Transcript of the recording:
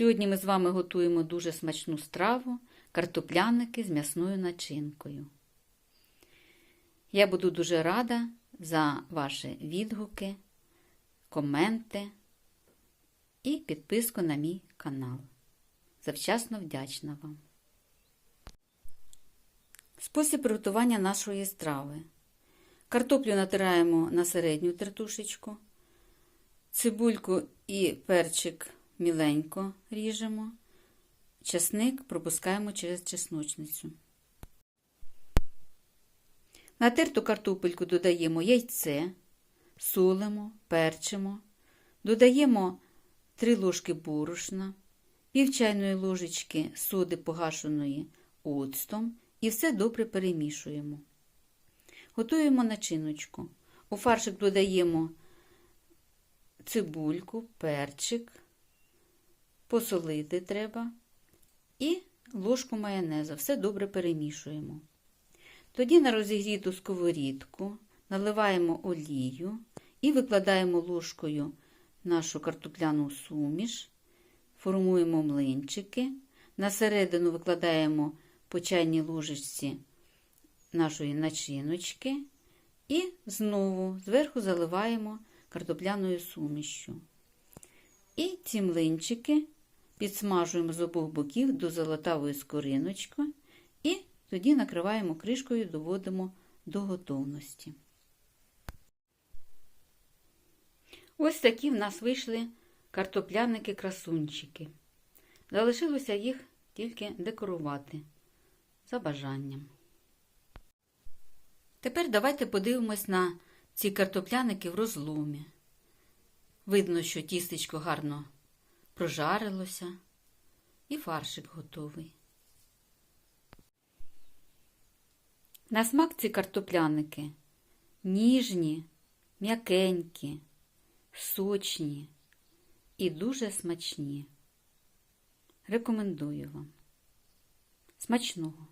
Сьогодні ми з вами готуємо дуже смачну страву картопляники з м'ясною начинкою. Я буду дуже рада за ваші відгуки, коменти і підписку на мій канал. Завчасно вдячна вам. Спосіб приготування нашої страви. Картоплю натираємо на середню тертушечку, цибульку і перчик міленько ріжемо, часник пропускаємо через чесночницю. На терту картопельку додаємо яйце, солимо, перчимо, додаємо 3 ложки борошна, пів чайної ложечки соди погашеної оцтом і все добре перемішуємо. Готуємо начиночку. У фаршик додаємо цибульку, перчик, посолити треба і ложку майонезу. Все добре перемішуємо. Тоді на розігріту сковорідку наливаємо олію і викладаємо ложкою нашу картопляну суміш, формуємо млинчики, на середину викладаємо по чайній ложечці нашої начиночки і знову зверху заливаємо картопляною сумішю. І ці млинчики підсмажуємо з обох боків до золотавої скориночки і тоді накриваємо кришкою, доводимо до готовності. Ось такі в нас вийшли картопляники-красунчики. Залишилося їх тільки декорувати за бажанням. Тепер давайте подивимось на ці картопляники в розломі. Видно, що тістечко гарно прожарилося і фаршик готовий. На смак ці картопляники ніжні, м'якенькі, сочні і дуже смачні. Рекомендую вам. Смачного!